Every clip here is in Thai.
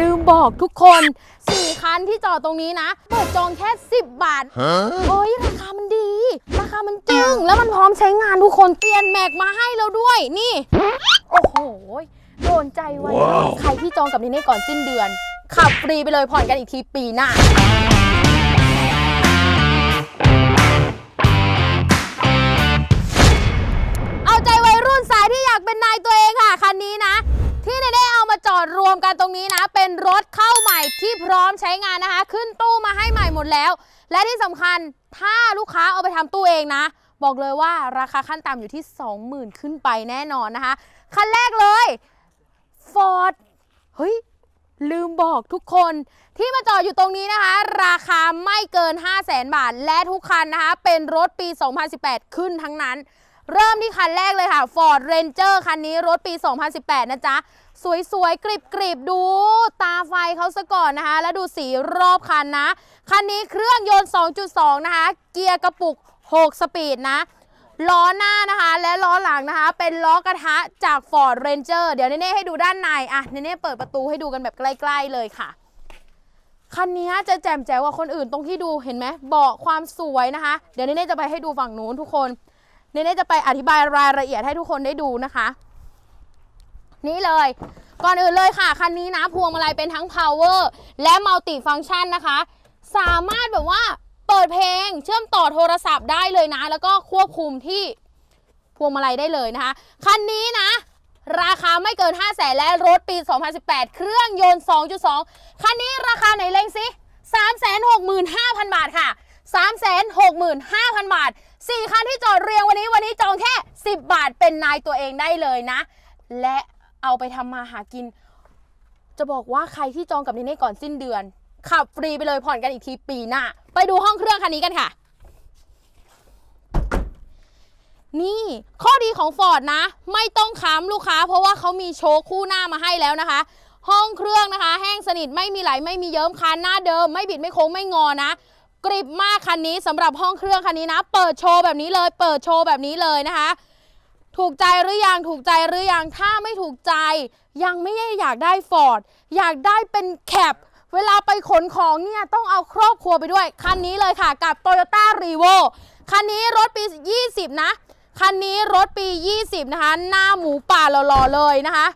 ลืมบอกทุกคนสี่คันที่จอดตรงนี้นะเปิดจองแค่ 10 บาท เฮ้ย ราคามันดี ราคามันจึง แล้วมันพร้อมใช้งานทุกคนเปลี่ยนแม็กมาให้เราด้วย นี่ โอ้โห โดนใจไว้ใครที่จองกับนี่นี่ก่อนสิ้นเดือน ขับฟรีไปเลยผ่อนกันอีกทีปีหน้าเอาใจวัยรุ่นสายที่อยากเป็นนายตัวเองค่ะ คันนี้นะ ที่เนเน่เอดรวมกันตรงนี้นะ เป็นรถเข้าใหม่ที่พร้อมใช้งานนะคะ ขึ้นตู้มาให้ใหม่หมดแล้ว และที่สำคัญถ้าลูกค้าเอาไปทำตู้เองนะ บอกเลยว่าราคาขั้นต่ำอยู่ที่ 20,000 ขึ้นไปแน่นอนนะคะ คันแรกเลย Ford เฮ้ยลืมบอกทุกคนที่มาจอดอยู่ตรงนี้นะคะ ราคาไม่เกิน 5 0 0แสนบาท และทุกคันนะคะ เป็นรถปี 2018 ขึ้นทั้งนั้น เริ่มที่คันแรกเลยค่ะ Ford Ranger คันนี้รถปี 2018 นะจ๊ะ สวยๆ กริบๆ ดูตาไฟเขาซะก่อนนะคะ แล้วดูสีรอบคันนะ คันนี้เครื่องยนต์ 2.2 นะคะ เกียร์กระปุก 6 สปีดนะล้อหน้านะคะและล้อหลังนะคะ เป็นล้อกระทะจาก Ford Ranger เดี๋ยวเน่ให้ดูด้านในอะเน่เปิดประตูให้ดูกันแบบใกล้ ๆ เลยค่ะ คันนี้จะแจ่มแจ๋วกว่าคนอื่นตรงที่ดูเห็นไหมเบาะความสวยนะคะ เดี๋ยวเน่จะไปให้ดูฝั่งนู้นทุกคน เนเน่จะไปอธิบายรายละเอียดให้ทุกคนได้ดูนะคะ นี่เลย ก่อนอื่นเลยค่ะ คันนี้นะพวงมาลัยเป็นทั้ง power และ multi function นะคะ สามารถแบบว่าเปิดเพลงเชื่อมต่อโทรศัพท์ได้เลยนะ แล้วก็ควบคุมที่พวงมาลัยได้เลยนะคะ คันนี้นะ ราคาไม่เกิน 5 0 0แสนและรถปี 2018 เครื่องยนต์ 2.2 คันนี้ราคาไหนเล็งสิ365,000 บาทค่ะ 365,000 บาท 4 คันที่จอดเรียงวันนี้วันนี้จองแค่ 10 บาทเป็นนายตัวเองได้เลยนะ และเอาไปทำมาหากิน จะบอกว่าใครที่จองกับนิเน่ก่อนสิ้นเดือน ขับฟรีไปเลยผ่อนกันอีกทีปีหน้า ไปดูห้องเครื่องคันนี้กันค่ะ นี่ข้อดีของ Ford นะ ไม่ต้องค้ำลูกค้า เพราะว่าเขามีโชว์คู่หน้ามาให้แล้วนะคะ ห้องเครื่องนะคะ แห้งสนิทไม่มีไหลไม่มีเยิ้มคันหน้าเดิม ไม่บิดไม่โค้งไม่งอนะ กริบมากคันนี้สำหรับห้องเครื่องคันนี้นะ เปิดโชว์แบบนี้เลย เปิดโชว์แบบนี้เลยนะคะ ถูกใจหรือยังถูกใจหรือยังถ้าไม่ถูกใจ ยังไม่ได้อยากได้ฟอร์ดอยากได้เป็นแคปเวลาไปขนของเนี่ยต้องเอาครอบครัวไปด้วย คันนี้เลยค่ะกับ Toyota r e v o คันนี้รถปี 20 นะ คันนี้รถปี 20 นะคะ หน้าหมูป่าหล่อๆเลยนะคะ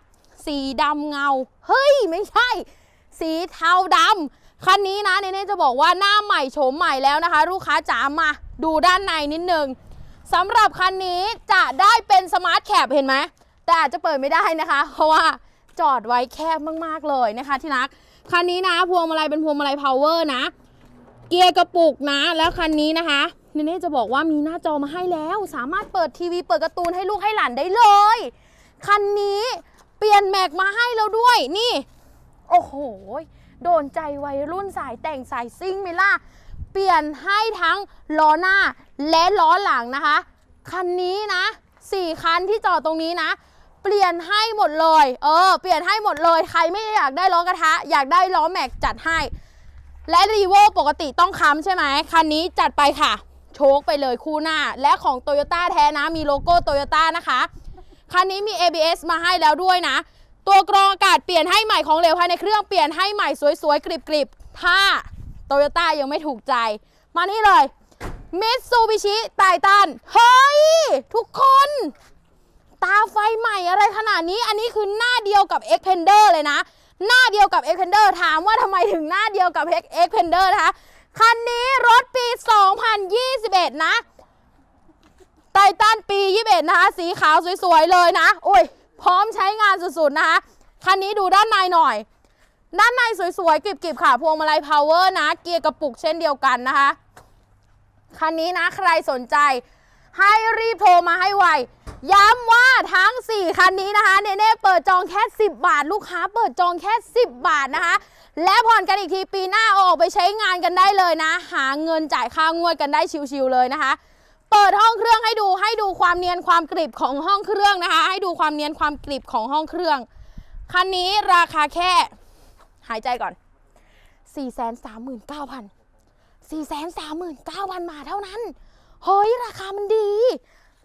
สีดำเงา เฮ้ย ไม่ใช่ สีเทาดำ คันนี้นะเนๆจะบอกว่าหน้าใหม่โฉมใหม่แล้วนะคะ ลูกค้าจ๋ามาดูด้านในนิดนึงสำหรับคันนี้จะได้เป็นสมาร์ทแคปเห็นไหมแต่อาจจะเปิดไม่ได้นะคะ เพราะว่าจอดไว้แคบมากๆเลยนะคะที่รักคันนี้นะพวงมาลัยเป็นพวงมาลัยพาวเวอร์นะ เกียร์กระปุกนะ แล้วคันนี้นะคะเนเน่จะบอกว่ามีหน้าจอมาให้แล้ว สามารถเปิดทีวีเปิดการ์ตูนให้ลูกให้หลานได้เลย คันนี้เปลี่ยนแม็กมาให้แล้วด้วยนี่ โอ้โห โดนใจวัยรุ่นสายแต่งสายซิ่งไหมล่ะ เปลี่ยนให้ทั้งล้อหน้าและล้อหลังนะคะ คันนี้นะสี่คันที่จอดตรงนี้นะ เปลี่ยนให้หมดเลย เออ เปลี่ยนให้หมดเลย ใครไม่อยากได้ล้อกระทะ อยากได้ล้อแม็กจัดให้ และรีโวปกติต้องค้ำใช่ไหม คันนี้จัดไปค่ะ โชคไปเลยคู่หน้า และของ Toyota แท้นะ มีโลโก้ Toyota นะคะ คันนี้มี ABS มาให้แล้วด้วยนะ ตัวกรองอากาศเปลี่ยนให้ใหม่ของเหลวภายในเครื่องเปลี่ยนให้ใหม่สวยๆ กริบๆ ถ้า Toyota ยังไม่ถูกใจ มานี่เลย Mitsubishi Titan เฮ้ย ทุกคน ตาไฟใหม่อะไรขนาดนี้ อันนี้คือหน้าเดียวกับ Xpander เลยนะ หน้าเดียวกับ Xpander ถามว่าทำไมถึงหน้าเดียวกับ Xpander นะคะ คันนี้รถปี 2021 นะไททันปี 21 นะคะ สีขาวสวยๆ เลยนะโอ้ย พร้อมใช้งานสุดๆนะคะคันนี้ดูด้านในหน่อย ด้านในสวยๆกริบๆค่ะพวงมาลัยพาวเวอร์นะ เกียร์กระปุกเช่นเดียวกันนะคะคันนี้นะใครสนใจ ให้รีบโทรมาให้ไวย้ำว่าทั้ง 4 คันนี้นะคะเนเน่เปิดจองแค่ 10 บาท ลูกค้าเปิดจองแค่ 10 บาทนะคะ และผ่อนกันอีกทีปีหน้าเอาออกไปใช้งานกันได้เลยนะ หาเงินจ่ายค่างวดกันได้ชิวๆเลยนะคะ เปิดห้องเครื่องให้ดูให้ดูความเนียนความกริบของห้องเครื่องนะคะ ให้ดูความเนียนความกริบของห้องเครื่อง คันนี้ราคาแค่ หายใจก่อน 439,000 439,000บาเท่านั้น เฮ้ย ราคามันดี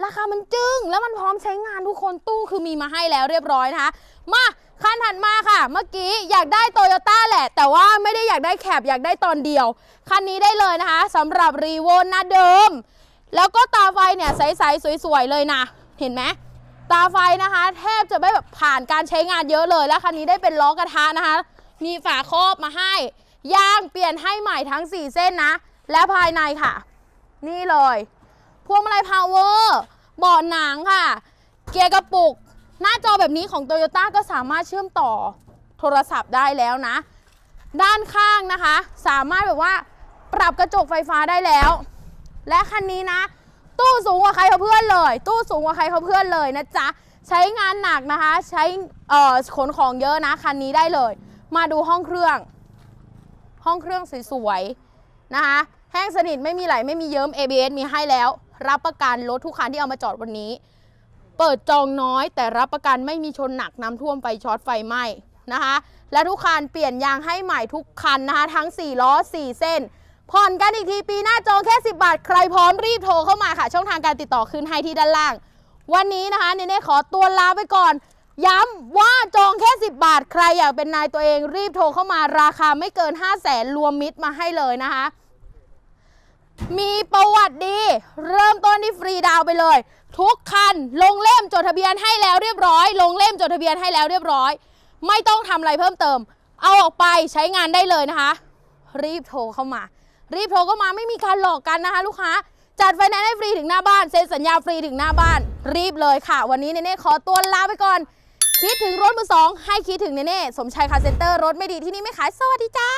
ราคามันจึ้งแล้วมันพร้อมใช้งานทุกคนตู้คือมีมาให้แล้วเรียบร้อยนะคะมาคันถัดมาค่ะ เมื่อกี้อยากได้โตโยต้าแหละ แต่ว่าไม่ได้อยากได้แคบอยากได้ตอนเดียว คันนี้ได้เลยนะคะสำหรับรีโวหน้าเดิม แล้วก็ตาไฟเนี่ยใสๆสวยๆเลยนะ เห็นไหมตาไฟนะคะ แทบจะไม่แบบผ่านการใช้งานเยอะเลยแล้วคันนี้ได้เป็นล้อกระทะนะคะ มีฝาครอบมาให้ยางเปลี่ยนให้ใหม่ทั้ง 4 เส้นนะ และภายในค่ะ นี่เลยพวงมาลัยพาวเวอร์เบาะหนังค่ะ เกียร์กระปุก หน้าจอแบบนี้ของ t o y ยต้ก็สามารถเชื่อมต่อโทรศัพท์ได้แล้วนะ ด้านข้างนะคะ สามารถแบบว่าปรับกระจกไฟฟ้าได้แล้ว และคันนี้นะ ตู้สูงกว่าใครเขาเพื่อนเลย ตู้สูงกว่าใครเขาเพื่อนเลยนะจ๊ะใช้งานหนักนะคะ ใช้เอ่อขนของเยอะนะคันนี้ได้เลย มาดูห้องเครื่อง ห้องเครื่องสวยๆนะคะ แห้งสนิทไม่มีไหลไม่มีเยิ้ม ABS มีให้แล้ว รับประกันรถทุกคันที่เอามาจอดวันนี้ เปิดจองน้อยแต่รับประกันไม่มีชนหนักน้ำท่วมไฟช็อตไฟไหม้นะคะ และทุกคันเปลี่ยนยางให้ใหม่ทุกคันนะคะ ทั้ง 4 ล้อ 4 เส้น ผ่อนกันอีกทีปีหน้าจองแค่ 10 บาท ใครพร้อมรีบโทรเข้ามาค่ะ ช่องทางการติดต่อขึ้นให้ที่ด้านล่าง วันนี้นะคะเนเน่ขอตัวลาไปก่อน ย้ำว่าจองแค่ 10 บาท ใครอยากเป็นนายตัวเองรีบโทรเข้ามาราคาไม่เกิน 5 0 0แสนรวมมิตรมาให้เลยนะคะ มีประวัติดี เริ่มต้นที่ฟรีดาวไปเลย ทุกคันลงเล่มจดทะเบียนให้แล้วเรียบร้อย ลงเล่มจดทะเบียนให้แล้วเรียบร้อย ไม่ต้องทำอะไรเพิ่มเติม เอาออกไปใช้งานได้เลยนะคะ รีบโทรเข้ามา รีบโทรเข้ามาไม่มีการหลอกกันนะคะ ลูกค้าจัดไฟแนนซ์ให้ฟรีถึงหน้าบ้านเซ็นสัญญาฟรีถึงหน้าบ้าน รีบเลยค่ะ วันนี้เนเน่ขอตัวลาไปก่อน คิดถึงรถมือสองให้คิดถึงเนเน่สมชายคาเซ็นเตอร์รถไม่ดีที่นี่ไม่ขายสวัสดีจ้า